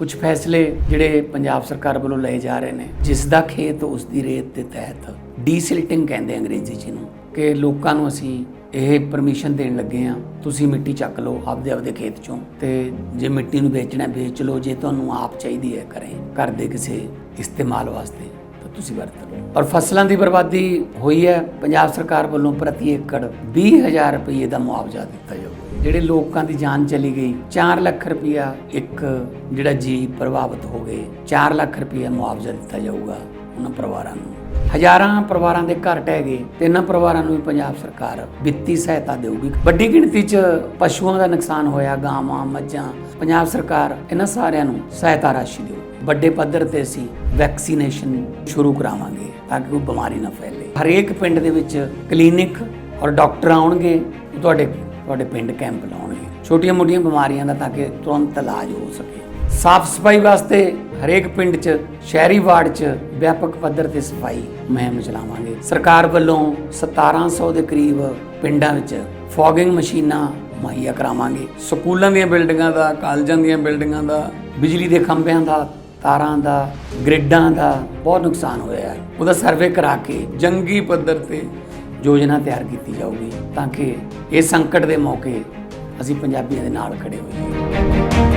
ਕੁਝ ਫੈਸਲੇ ਜਿਹੜੇ ਪੰਜਾਬ ਸਰਕਾਰ ਵੱਲੋਂ ਲਏ ਜਾ ਰਹੇ ਨੇ, ਜਿਸ ਦਾ ਖੇਤ ਉਸ ਦੀ ਰੇਤ ਦੇ ਤਹਿਤ ਡੀਸਿਲਟਿੰਗ ਕਹਿੰਦੇ ਅੰਗਰੇਜ਼ੀ ਚ ਨੂੰ ਕਿ ਲੋਕਾਂ ਨੂੰ ਅਸੀਂ ਇਹ ਪਰਮਿਸ਼ਨ ਦੇਣ ਲੱਗੇ ਆ ਤੁਸੀਂ ਮਿੱਟੀ ਚੱਕ ਲਓ ਆਪਦੇ ਆਪਦੇ ਖੇਤ ਚੋਂ ਤੇ ਜੇ ਮਿੱਟੀ ਨੂੰ ਵੇਚਣਾ ਵੇਚ ਲਓ, ਜੇ ਤੁਹਾਨੂੰ ਆਪ ਚਾਹੀਦੀ ਹੈ ਕਰੇ ਘਰ ਦੇ ਕਿਸੇ ਇਸਤੇਮਾਲ ਵਾਸਤੇ। ਤੁਸੀਂ ਵਰਤ ਲਓ। ਔਰ ਫਸਲਾਂ ਦੀ ਬਰਬਾਦੀ ਹੋਈ ਹੈ, ਪੰਜਾਬ ਸਰਕਾਰ ਵੱਲੋਂ ਪ੍ਰਤੀ ਏਕੜ 20000 ਰੁਪਏ ਦਾ ਮੁਆਵਜ਼ਾ ਦਿੱਤਾ ਜਾਊਗਾ। ਜਿਹੜੇ ਲੋਕਾਂ ਦੀ ਜਾਨ ਚਲੀ ਗਈ 4 ਲੱਖ ਰੁਪਇਆ ਇੱਕ ਜਿਹੜਾ ਜੀ ਪ੍ਰਭਾਵਿਤ ਹੋ ਗਏ 4 ਲੱਖ ਰੁਪਇਆ ਮੁਆਵਜ਼ਾ ਦਿੱਤਾ ਜਾਊਗਾ ਉਹਨਾਂ ਪਰਿਵਾਰਾਂ ਨੂੰ। ਹਜ਼ਾਰਾਂ ਪਰਿਵਾਰਾਂ ਦੇ ਘਰ ਟਹਿ ਗਏ ਤੇ ਇਹਨਾਂ ਪਰਿਵਾਰਾਂ ਨੂੰ ਵੀ ਪੰਜਾਬ ਸਰਕਾਰ ਵਿੱਤੀ ਸਹਾਇਤਾ ਦੇਊਗੀ। ਵੱਡੀ ਗਿਣਤੀ 'ਚ ਪਸ਼ੂਆਂ ਦਾ ਨੁਕਸਾਨ ਹੋਇਆ, ਗਾਵਾਂ, ਮੱਝਾਂ, ਪੰਜਾਬ ਸਰਕਾਰ ਇਹਨਾਂ ਸਾਰਿਆਂ ਨੂੰ ਸਹਾਇਤਾ ਰਾਸ਼ੀ ਦੇਊ ਵੱਡੇ ਪੱਧਰ ਤੇ ਅਸੀਂ ਵੈਕਸੀਨੇਸ਼ਨ ਸ਼ੁਰੂ ਕਰਾਵਾਂਗੇ ਤਾਂ ਕਿ ਕੋਈ ਬਿਮਾਰੀ ਨਾ ਫੈਲੇ। ਹਰੇਕ ਪਿੰਡ ਦੇ ਵਿੱਚ ਕਲੀਨਿਕ ਔਰ ਡਾਕਟਰ ਆਉਣਗੇ, ਤੁਹਾਡੇ ਤੁਹਾਡੇ ਪਿੰਡ ਕੈਂਪ ਲਾਉਣਗੇ। ਛੋਟੀਆਂ-ਮੋਟੀਆਂ ਬਿਮਾਰੀਆਂ ਦਾ ਤਾਂ ਕਿ ਤੁਰੰਤ ਇਲਾਜ ਹੋ ਸਕੇ। ਸਾਫ਼ ਸਫ਼ਾਈ ਵਾਸਤੇ ਹਰੇਕ ਪਿੰਡ 'ਚ, ਸ਼ਹਿਰੀ ਵਾਰਡ 'ਚ ਵਿਆਪਕ ਪੱਧਰ ਤੇ ਸਫ਼ਾਈ ਮੁਹਿੰਮ ਚਲਾਵਾਂਗੇ। ਸਰਕਾਰ ਵੱਲੋਂ 1700 ਦੇ ਕਰੀਬ ਪਿੰਡਾਂ ਵਿੱਚ ਫੌਗਿੰਗ ਮਸ਼ੀਨਾਂ ਮੁਹੱਈਆ ਕਰਾਵਾਂਗੇ। ਸਕੂਲਾਂ ਦੀਆਂ ਬਿਲਡਿੰਗਾਂ ਦਾ, ਕਾਲਜਾਂ ਦੀਆਂ ਬਿਲਡਿੰਗਾਂ ਦਾ, ਬਿਜਲੀ ਦੇ ਖੰਭਿਆਂ ਦਾ, ਤਾਰਾਂ ਦਾ, ਗ੍ਰਿਡਾਂ ਦਾ ਬਹੁਤ ਨੁਕਸਾਨ ਹੋਇਆ ਹੈ। ਉਹਦਾ ਸਰਵੇ ਕਰਾ ਕੇ ਜੰਗੀ ਪੱਧਰ ਤੇ ਯੋਜਨਾ ਤਿਆਰ ਕੀਤੀ ਜਾਊਗੀ ਤਾਂ ਕਿ ਇਹ ਸੰਕਟ ਦੇ ਮੌਕੇ ਅਸੀਂ ਪੰਜਾਬੀਆਂ ਦੇ ਨਾਲ ਖੜੇ ਹੋਈਏ।